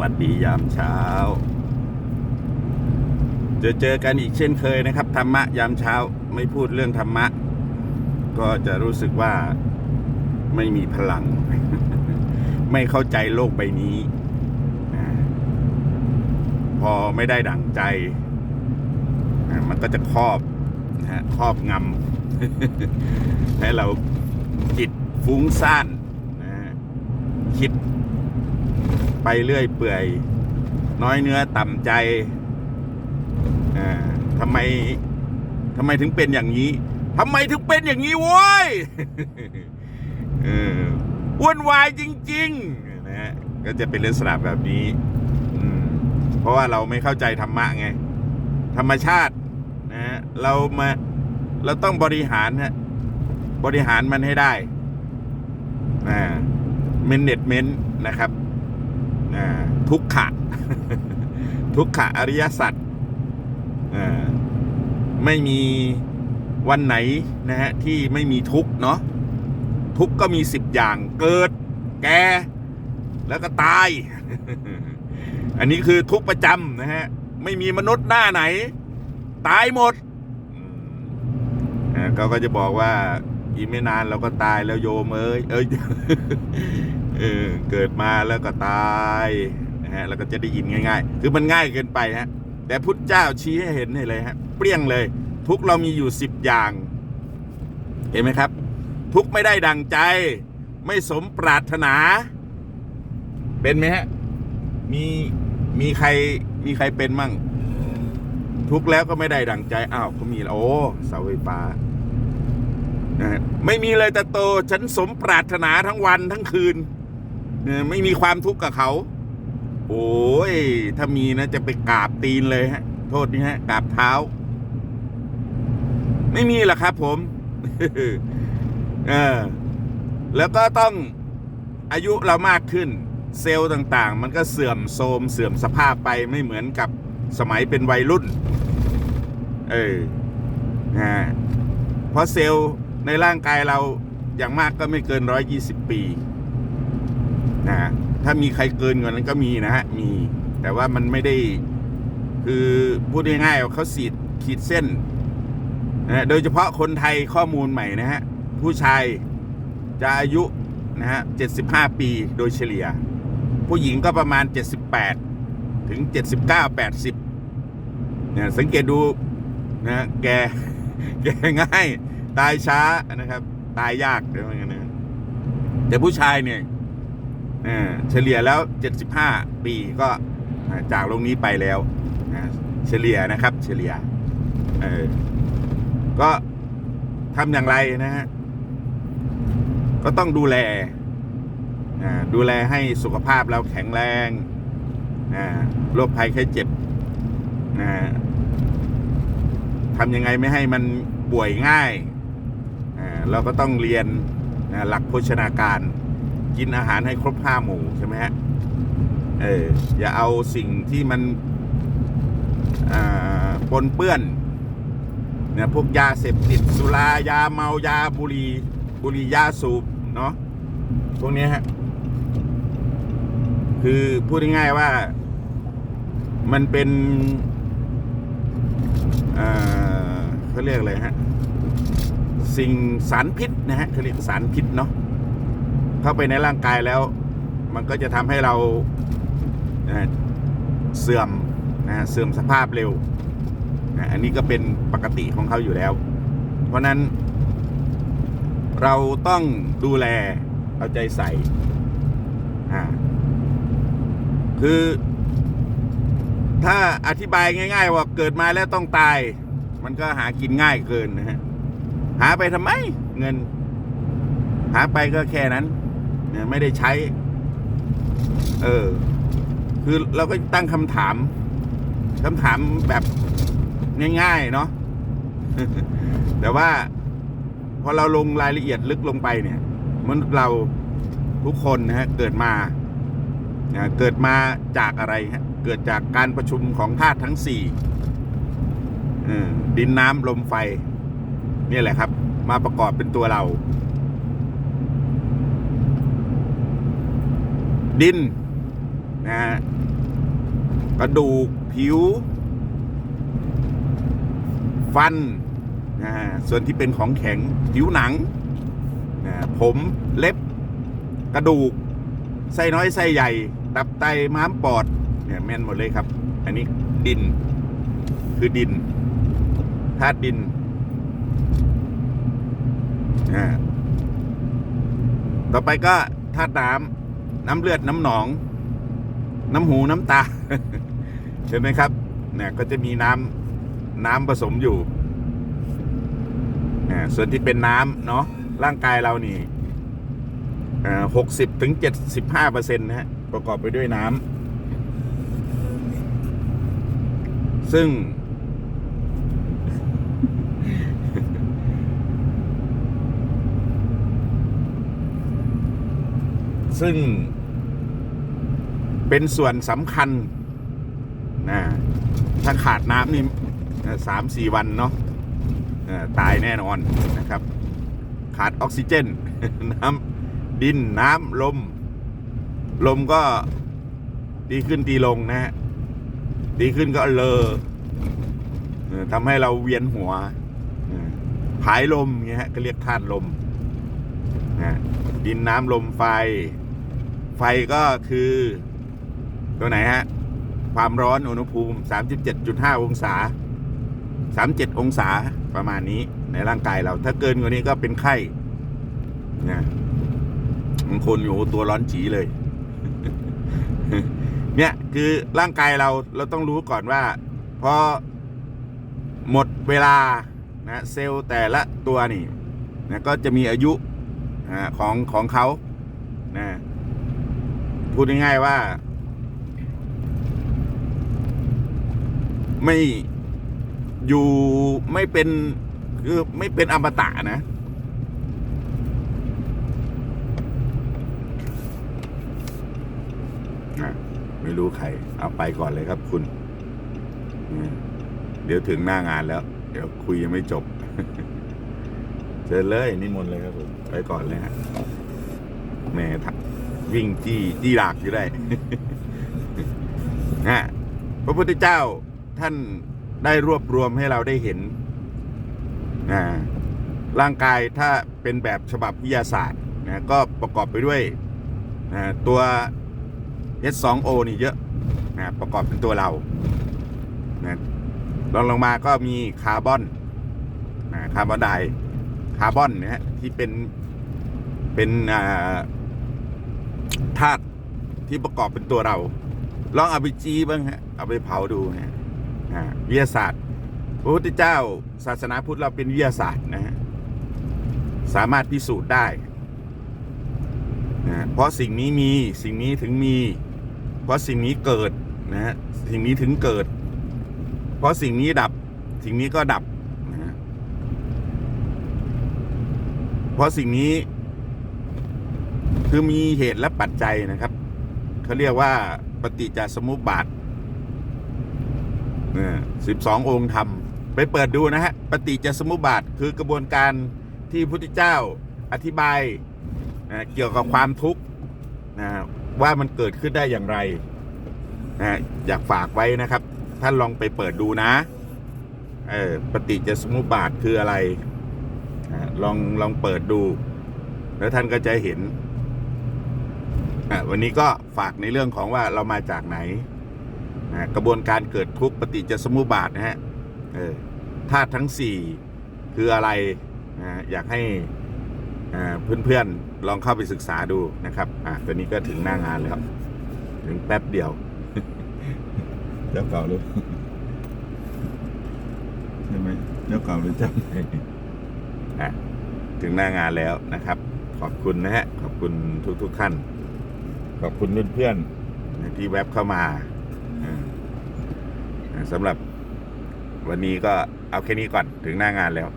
วัสดียามเช้าจอเจอกันอีกเช่นเคยนะครับ ธรรมะยามเช้าไม่พูดเรื่องธรรมะ ก็จะรู้สึกว่าไม่มีพลัง ไม่เข้าใจโลกใบนี้ พอไม่ได้ดั่งใจ มันก็จะครอบนะครอบงำให้เราจิตฟุ้งซ่านนะคิด ไปเรื่อยเปื่อย น้อยเนื้อต่ำใจอ่าทำไมทำไมถึงเป็นอย่างนี้ทำไมถึงเป็นอย่างนี้โว้ยเออวุ่นวายจริงๆนะฮะก็จะเป็นลักษณะแบบนี้เพราะว่าเราไม่เข้าใจธรรมะไง ธรรมชาตินะฮะเรามาเราต้องบริหารฮะบริหารมันให้ได้นะเมนเน็ตเมนต์นะครับ ทุกขะ ทุกขะอริยสัจไม่มีวันไหนนะฮะที่ไม่มีทุกข์เนาะทุกข์ก็มีสิบอย่างเกิด แก่แล้วก็ตาย อันนี้คือทุกประจำนะฮะไม่มีมนุษย์หน้าไหน ตายหมดเขาก็จะบอกว่าอีกไม่นานเราก็ตายแล้วโยมเอ้ยเอ้ย เออเกิดมาแล้วก็ตายนะฮะแล้วก็จะได้ยินง่ายๆ คือมันง่ายเกินไปฮะแต่พุทธเจ้าชี้ให้เห็นเลยฮะเปรี้ยงเลย ทุกเรามีอยู่สิบอย่าง เห็นไหมครับ ทุกไม่ได้ดังใจ ไม่สมปรารถนา เป็นไหมฮะมีมีใครมีใครเป็นมั่ง ทุกแล้วก็ไม่ได้ดังใจอ้าวเขามีแล้วโอ้เสาไฟฟ้านะฮะไม่มีเลยแต่โต ฉันสมปรารถนาทั้งวันทั้งคืน ไม่มีความทุกข์กับเขา โอ้ย ถ้ามีนะจะไปกราบตีนเลยฮะ โทษนี่ฮะกราบเท้า ไม่มีหรอกครับ ผมเออแล้วก็ต้องอายุเรามากขึ้น เซลล์ต่างๆ มันก็เสื่อมโทรมเสื่อมสภาพไปไม่เหมือนกับสมัยเป็นวัยรุ่น เออนะเพราะเซลล์ในร่างกายเราอย่างมากก็ไม่เกินร้อยยี่สิบปี นะถ้ามีใครเกินกว่านั้นก็มีนะฮะมี แต่ว่ามันไม่ได้ คือพูดง่ายๆว่าเขาสีดขีดเส้นนะโดยเฉพาะคนไทยข้อมูลใหม่นะฮะผู้ชายจะอายุนะฮะเจ็ดสิบห้าปีโดยเฉลี่ย ผู้หญิงก็ประมาณเจ็ดสิบแปดถึงเจ็ดสิบเก้าแปดสิบเนี่ยสังเกตดูนะฮะแกแกง่าย ตายช้านะครับ ตายยากเดี๋ยวมันนะแต่ผู้ชายเนี่ย เฉลี่ยแล้วเจ็ดสิบห้าปีก็จากโลกนี้ไปแล้วเฉลี่ยนะครับ เฉลี่ยก็ทำอย่างไรนะฮะก็ต้องดูแลดูแลให้สุขภาพเราแข็งแรงโรคภัยไข้เจ็บทำยังไงไม่ให้มันป่วยง่าย เราก็ต้องเรียนหลักโภชนาการ กินอาหารให้ครบห้าหมู่ใช่ไหมฮะเอออย่าเอาสิ่งที่มันปนเปื้อนเนี่ยพวกยาเสพติดสุรายาเมายาบุหรี่บุหรี่ยาสูบเนาะพวกนี้ฮะคือพูดง่ายๆว่ามันเป็นเอ่อเขาเรียกอะไรฮะ สิ่งสารพิษนะฮะเขาเรียกสารพิษเนาะ เข้าไปในร่างกายแล้ว มันก็จะทำให้เราเเสื่อมนะเสื่อมสภาพเร็วนะอันนี้ก็เป็นปกติของเขาอยู่แล้ว เพราะนั้น เราต้องดูแลเอาใจใส่คือ ถ้าอธิบายง่าย ๆ ว่าเกิดมาแล้วต้องตาย มันก็หากินง่ายเกินนะฮะหาไปทำไมเงิน หาไปก็แค่นั้น เนี่ยไม่ได้ใช้ เออ คือเราก็ตั้งคำถามคำถามแบบง่ายๆ เนาะแต่ว่า พอเราลงรายละเอียดลึกลงไปเนี่ยมนุษย์เราทุกคนนะฮะเกิดมาเกิดมาจากอะไรฮะเกิดจากการประชุมของธาตุทั้งสี่ดินน้ำลมไฟ นี่แหละครับ มาประกอบเป็นตัวเรา ดินนะฮะกระดูกผิว ฟันนะฮะส่วนที่เป็นของแข็งผิวหนังนะผมเล็บกระดูกไส้น้อยไส้ใหญ่ ตับไตม้ามปอดเนี่ยแม่นหมดเลยครับ อันนี้ดินคือดินธาตุดินอ่าต่อไปก็ธาตุน้ำ น้ำเลือดน้ำหนอง น้ำหูน้ำตาเห็นไหมครับเนี่ยก็จะมีน้ำน้ำผสมอยู่อ่าส่วนที่เป็นน้ำเนาะร่างกายเรานี่หกสิบถึงเจ็ดสิบห้าเปอร์เซ็นต์นะฮะประกอบไปด้วยน้ำซึ่ง ซึ่งเป็นส่วนสำคัญนะถ้าขาดน้ำนี่สามสี่วันเนาะตายแน่นอนนะครับ ขาดออกซิเจน น้ำดินน้ำลม ลมก็ดีขึ้นดีลงนะฮะดีขึ้นก็เลอทำให้เราเวียนหัวเออผายลมเงี้ยฮะก็เรียกธาตุลมนะดินน้ำลมไฟ ไฟก็คือ ตัวไหนฮะ ความร้อนอุณหภูมิ 37.5 องศา 37 องศาประมาณนี้ในร่างกายเรา ถ้าเกินกว่านี้ก็เป็นไข้นะบางคนอยู่ตัวร้อนจีเลย เนี่ยคือร่างกายเราเราต้องรู้ก่อนว่าพอหมดเวลานะเซลล์แต่ละตัวนี่นะก็จะมีอายุนะของของเขานะ พูดง่ายๆว่า ไม่อยู่ไม่เป็นคือไม่เป็นอมตะนะ ไม่รู้ใคร เอาไปก่อนเลยครับคุณ เดี๋ยวถึงหน้างานแล้ว เดี๋ยวคุยยังไม่จบเชิญเลยนิมนต์เลยครับผมไปก่อนเลยฮะแม่ วิ่งจี้จี้หลากอยู่ได้ฮะพระพุทธเจ้าท่านได้รวบรวมให้เราได้เห็นอ่าร่างกายถ้าเป็นแบบฉบับวิทยาศาสตร์นะก็ประกอบไปด้วยอ่าตัว H2O นี่เยอะนะประกอบเป็นตัวเรานะลองลงมาก็มีคาร์บอนนะคาร์บอนไดคาร์บอนนะฮะที่เป็นเป็นอ่า ธาตุที่ประกอบเป็นตัวเรา ลองเอาไปจีบ้างฮะเอาไปเผาดูฮะวิทยาศาสตร์พระพุทธเจ้า ศาสนาพุทธเราเป็นวิทยาศาสตร์นะฮะสามารถพิสูจน์ได้นะเพราะสิ่งนี้มีสิ่งนี้ถึงมี เพราะสิ่งนี้เกิดนะฮะสิ่งนี้ถึงเกิด เพราะสิ่งนี้ดับ สิ่งนี้ก็ดับนะฮะเพราะสิ่งนี้ คือมีเหตุและปัจจัยนะครับเขาเรียกว่าปฏิจจสมุปบาทสิบสององค์ธรรม ไปเปิดดูนะฮะ ปฏิจจสมุปบาทคือกระบวนการที่พระพุทธเจ้าอธิบายนะเกี่ยวกับความทุกข์นะว่ามันเกิดขึ้นได้อย่างไรนะอยากฝากไว้นะครับ ท่านลองไปเปิดดูนะเออปฏิจจสมุปบาทคืออะไรลองลองเปิดดู แล้วท่านก็จะเห็น อะวันนี้ก็ฝากในเรื่องของว่าเรามาจากไหนนะกระบวนการเกิดทุกข์ปฏิจจสมุปบาทนะฮะเออธาตุทั้งสี่คืออะไรนะอยากให้อ่าเพื่อนๆลองเข้าไปศึกษาดูนะครับอะตอนนี้ก็ถึงหน้างานแล้วถึงแป๊บเดียวเจ้าเก่าหรือใช่ไหมเจ้าเก่าหรือเจ้าใหม่อะถึงหน้างานแล้วนะครับ ขอบคุณนะฮะ ขอบคุณทุกๆท่าน ขอบคุณเพื่อนๆที่แวบเข้ามาอ่าอ่าสำหรับวันนี้ก็เอาแค่นี้ก่อนถึงหน้างานแล้ว